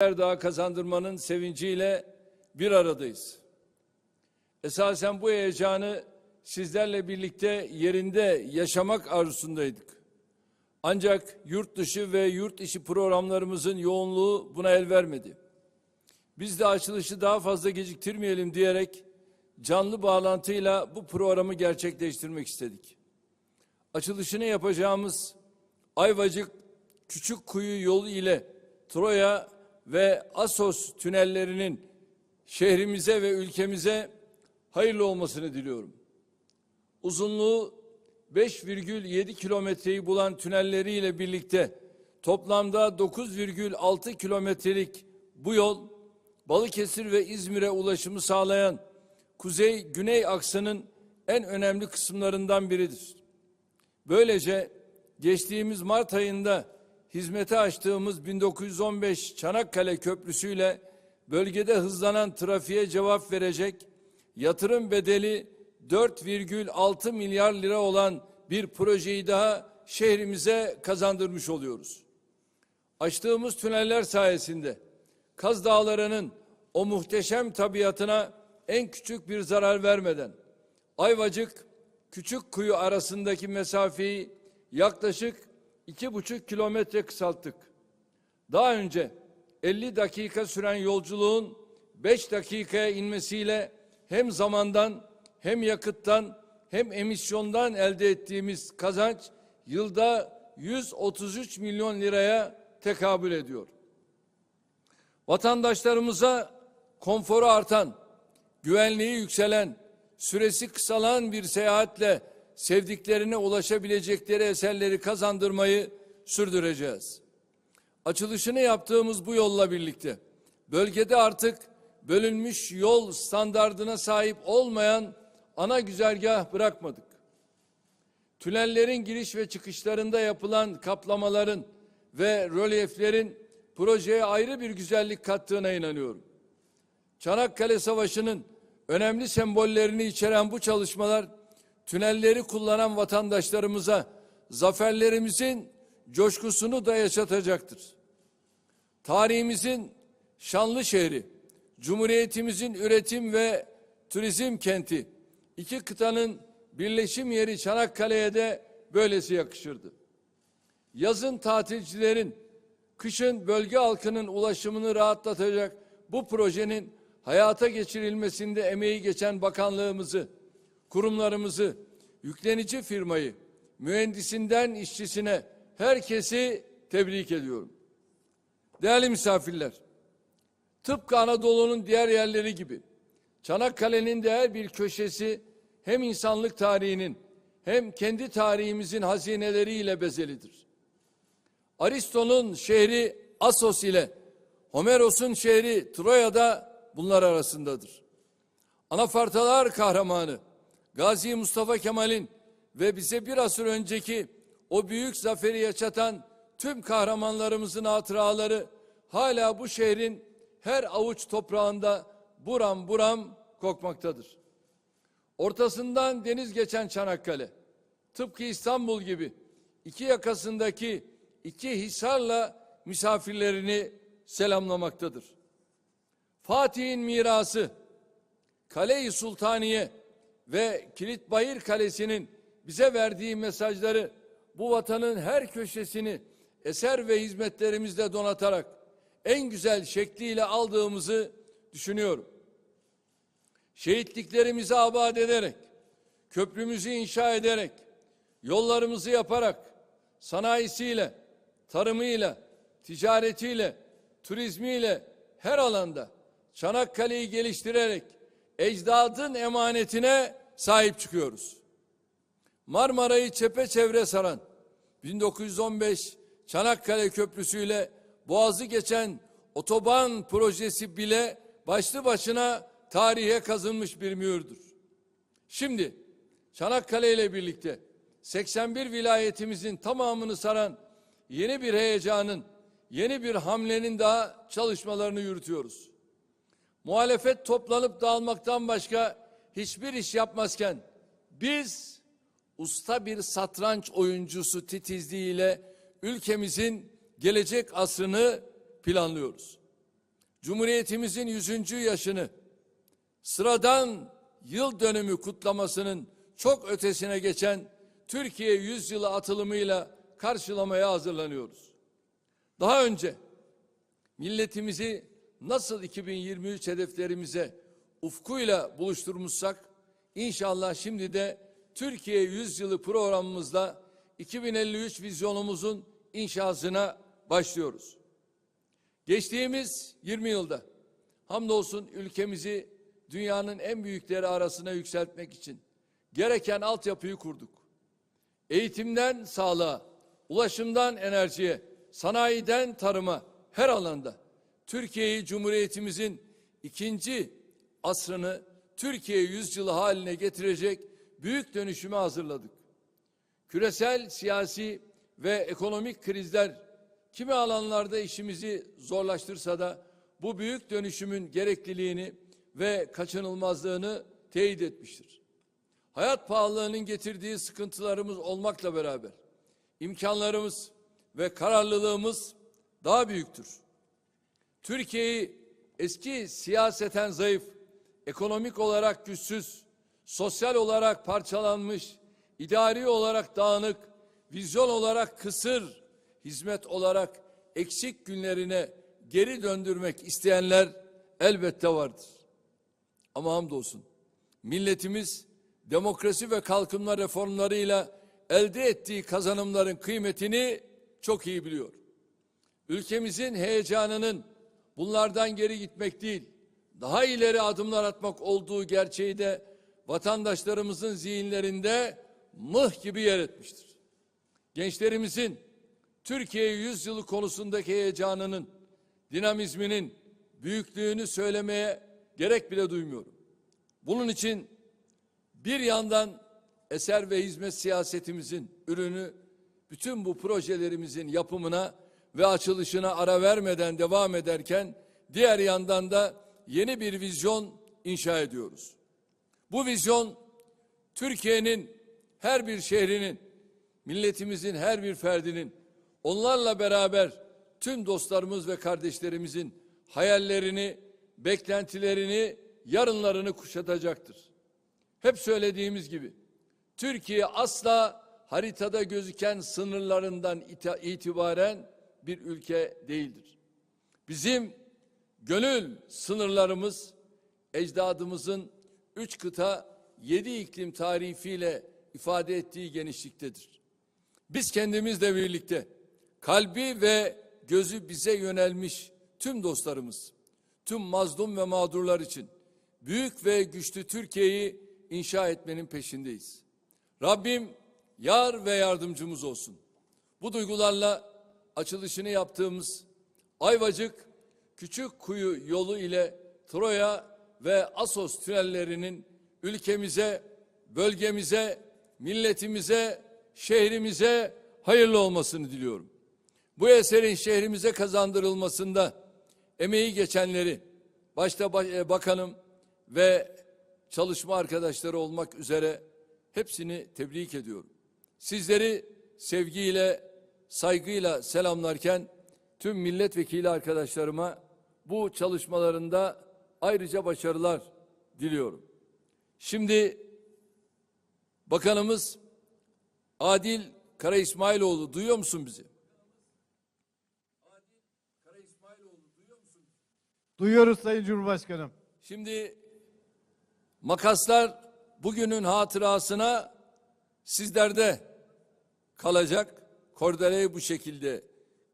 daha kazandırmanın sevinciyle bir aradayız. Esasen bu heyecanı sizlerle birlikte yerinde yaşamak arzusundaydık. Ancak yurt dışı ve yurt içi programlarımızın yoğunluğu buna el vermedi. Biz de açılışı daha fazla geciktirmeyelim diyerek canlı bağlantıyla bu programı gerçekleştirmek istedik. Açılışını yapacağımız Ayvacık Küçükkuyu yolu ile Troya ve Asos tünellerinin şehrimize ve ülkemize hayırlı olmasını diliyorum. Uzunluğu 5,7 kilometreyi bulan tünelleriyle birlikte toplamda 9,6 kilometrelik bu yol Balıkesir ve İzmir'e ulaşımı sağlayan kuzey-güney aksının en önemli kısımlarından biridir. Böylece geçtiğimiz Mart ayında hizmete açtığımız 1915 Çanakkale Köprüsü'yle bölgede hızlanan trafiğe cevap verecek yatırım bedeli 4,6 milyar lira olan bir projeyi daha şehrimize kazandırmış oluyoruz. Açtığımız tüneller sayesinde Kaz Dağları'nın o muhteşem tabiatına en küçük bir zarar vermeden Ayvacık Küçük Kuyu arasındaki mesafeyi yaklaşık iki buçuk kilometre kısalttık. Daha önce 50 dakika süren yolculuğun 5 dakikaya inmesiyle hem zamandan hem yakıttan hem emisyondan elde ettiğimiz kazanç yılda 133 milyon liraya tekabül ediyor. Vatandaşlarımıza konforu artan, güvenliği yükselen, süresi kısalan bir seyahatle sevdiklerine ulaşabilecekleri eserleri kazandırmayı sürdüreceğiz. Açılışını yaptığımız bu yolla birlikte bölgede artık bölünmüş yol standardına sahip olmayan ana güzergah bırakmadık. Tünellerin giriş ve çıkışlarında yapılan kaplamaların ve rölyeflerin projeye ayrı bir güzellik kattığına inanıyorum. Çanakkale Savaşı'nın önemli sembollerini içeren bu çalışmalar tünelleri kullanan vatandaşlarımıza zaferlerimizin coşkusunu da yaşatacaktır. Tarihimizin şanlı şehri, Cumhuriyetimizin üretim ve turizm kenti, iki kıtanın birleşim yeri Çanakkale'ye de böylesi yakışırdı. Yazın tatilcilerin, kışın bölge halkının ulaşımını rahatlatacak bu projenin hayata geçirilmesinde emeği geçen bakanlığımızı, kurumlarımızı, yüklenici firmayı, mühendisinden işçisine herkesi tebrik ediyorum. Değerli misafirler, tıpkı Anadolu'nun diğer yerleri gibi Çanakkale'nin de her bir köşesi hem insanlık tarihinin hem kendi tarihimizin hazineleriyle bezelidir. Aristo'nun şehri Asos ile Homeros'un şehri Troya'da bunlar arasındadır. Anafartalar kahramanı Gazi Mustafa Kemal'in ve bize bir asır önceki o büyük zaferi yaşatan tüm kahramanlarımızın hatıraları hala bu şehrin her avuç toprağında buram buram kokmaktadır. Ortasından deniz geçen Çanakkale, tıpkı İstanbul gibi iki yakasındaki iki hisarla misafirlerini selamlamaktadır. Fatih'in mirası, Kale-i Sultaniye ve Kilitbayır Kalesi'nin bize verdiği mesajları bu vatanın her köşesini eser ve hizmetlerimizle donatarak en güzel şekliyle aldığımızı düşünüyorum. Şehitliklerimizi abad ederek, köprümüzü inşa ederek, yollarımızı yaparak, sanayisiyle, tarımıyla, ticaretiyle, turizmiyle her alanda Çanakkale'yi geliştirerek ecdadın emanetine sahip çıkıyoruz. Marmara'yı çepeçevre saran 1915 Çanakkale Köprüsü ile Boğaz'ı geçen otoban projesi bile başlı başına tarihe kazınmış bir mühürdür. Şimdi Çanakkale ile birlikte 81 vilayetimizin tamamını saran yeni bir heyecanın, yeni bir hamlenin daha çalışmalarını yürütüyoruz. Muhalefet toplanıp dağılmaktan başka hiçbir iş yapmazken biz usta bir satranç oyuncusu titizliğiyle ülkemizin gelecek asrını planlıyoruz. Cumhuriyetimizin 100. yaşını sıradan yıl dönümü kutlamasının çok ötesine geçen Türkiye Yüzyılı atılımıyla karşılamaya hazırlanıyoruz. Daha önce milletimizi nasıl 2023 hedeflerimize ufkuyla buluşturmuşsak inşallah şimdi de Türkiye Yüzyılı programımızla 2053 vizyonumuzun inşasına başlıyoruz. Geçtiğimiz 20 yılda hamdolsun ülkemizi dünyanın en büyükleri arasına yükseltmek için gereken altyapıyı kurduk. Eğitimden sağlığa, ulaşımdan enerjiye, sanayiden tarıma her alanda Türkiye'yi Cumhuriyetimizin ikinci asrını Türkiye yüzyılı haline getirecek büyük dönüşüme hazırladık. Küresel siyasi ve ekonomik krizler kimi alanlarda işimizi zorlaştırsa da bu büyük dönüşümün gerekliliğini ve kaçınılmazlığını teyit etmiştir. Hayat pahalılığının getirdiği sıkıntılarımız olmakla beraber imkanlarımız ve kararlılığımız daha büyüktür. Türkiye'yi eski siyaseten zayıf, ekonomik olarak güçsüz, sosyal olarak parçalanmış, idari olarak dağınık, vizyon olarak kısır, hizmet olarak eksik günlerine geri döndürmek isteyenler elbette vardır. Ama hamdolsun milletimiz demokrasi ve kalkınma reformlarıyla elde ettiği kazanımların kıymetini çok iyi biliyor. Ülkemizin heyecanının bunlardan geri gitmek değil, daha ileri adımlar atmak olduğu gerçeği de vatandaşlarımızın zihinlerinde mıh gibi yer etmiştir. Gençlerimizin Türkiye yüzyılı konusundaki heyecanının, dinamizminin büyüklüğünü söylemeye gerek bile duymuyorum. Bunun için bir yandan eser ve hizmet siyasetimizin ürünü bütün bu projelerimizin yapımına ve açılışına ara vermeden devam ederken diğer yandan da yeni bir vizyon inşa ediyoruz. Bu vizyon Türkiye'nin her bir şehrinin, milletimizin her bir ferdinin onlarla beraber tüm dostlarımız ve kardeşlerimizin hayallerini, beklentilerini, yarınlarını kuşatacaktır. Hep söylediğimiz gibi Türkiye asla haritada gözüken sınırlarından itibaren bir ülke değildir. Bizim gönül sınırlarımız ecdadımızın üç kıta yedi iklim tarifiyle ifade ettiği genişliktedir. Biz kendimizle birlikte kalbi ve gözü bize yönelmiş tüm dostlarımız, tüm mazlum ve mağdurlar için büyük ve güçlü Türkiye'yi inşa etmenin peşindeyiz. Rabbim yar ve yardımcımız olsun. Bu duygularla açılışını yaptığımız Ayvacık Küçük Kuyu yolu ile Troya ve Asos tünellerinin ülkemize, bölgemize, milletimize, şehrimize hayırlı olmasını diliyorum. Bu eserin şehrimize kazandırılmasında emeği geçenleri, başta ba- e, bakanım ve çalışma arkadaşları olmak üzere hepsini tebrik ediyorum. Sizleri sevgiyle, saygıyla selamlarken tüm milletvekili arkadaşlarıma bu çalışmalarında ayrıca başarılar diliyorum. Şimdi bakanımız Adil Kara İsmailoğlu duyuyor musun bizi? Adil Kara İsmailoğlu duyuyor musun? Duyuyoruz Sayın Cumhurbaşkanım. Şimdi makaslar bugünün hatırasına sizlerde kalacak. Kordeleyi bu şekilde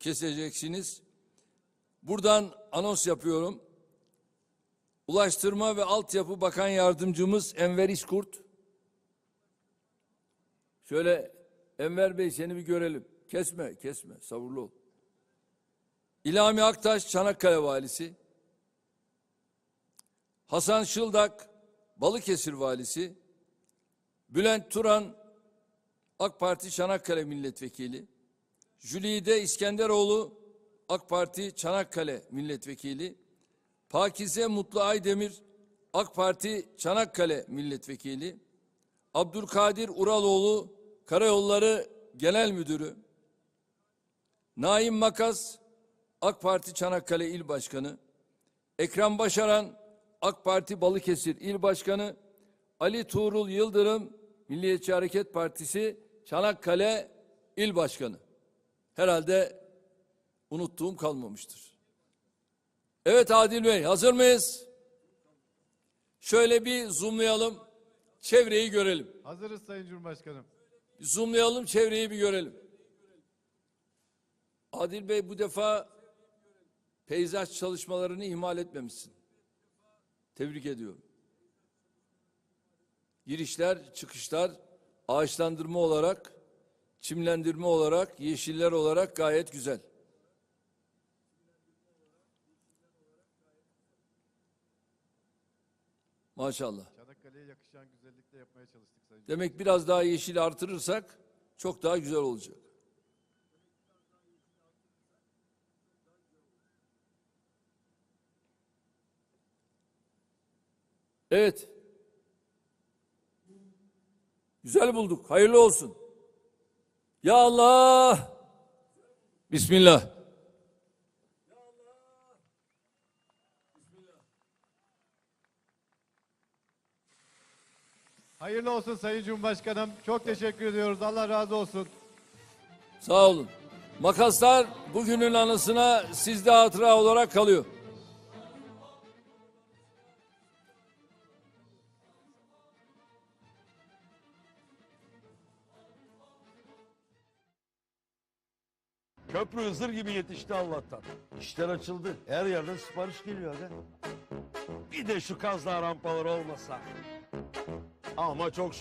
keseceksiniz. Buradan anons yapıyorum. Ulaştırma ve Altyapı Bakan Yardımcımız Enver İşkurt. Şöyle Enver Bey seni bir görelim. Kesme, kesme, sabırlı ol. İlhami Aktaş Çanakkale Valisi. Hasan Şıldak Balıkesir Valisi, Bülent Turan AK Parti Çanakkale Milletvekili, Jülide İskenderoğlu AK Parti Çanakkale Milletvekili, Pakize Mutlu Aydemir AK Parti Çanakkale Milletvekili, Abdülkadir Uraloğlu Karayolları Genel Müdürü, Naim Makas AK Parti Çanakkale İl Başkanı, Ekrem Başaran AK Parti Balıkesir İl Başkanı, Ali Tuğrul Yıldırım Milliyetçi Hareket Partisi Çanakkale İl Başkanı. Herhalde unuttuğum kalmamıştır. Evet Adil Bey hazır mıyız? Şöyle bir zoomlayalım. Çevreyi görelim. Hazırız Sayın Cumhurbaşkanım. Bir zoomlayalım çevreyi bir görelim. Adil Bey bu defa peyzaj çalışmalarını ihmal etmemişsin. Tebrik ediyorum. Girişler, çıkışlar, ağaçlandırma olarak, çimlendirme olarak, yeşiller olarak gayet güzel. Maşallah. Çanakkale'ye yakışan güzellikle yapmaya çalıştık Sayın Demek biraz daha yeşil artırırsak çok daha güzel olacak. Evet. Güzel bulduk. Hayırlı olsun. Ya Allah. Bismillah. Hayırlı olsun Sayın Cumhurbaşkanım. Çok teşekkür ediyoruz. Allah razı olsun. Sağ olun. Makaslar bugünün anısına sizde hatıra olarak kalıyor. Köprü hızır gibi yetişti Allah'tan. İşler açıldı. Her yerden sipariş geliyor aga. Bir de şu Kaz Dağı rampaları olmasa. Ama çok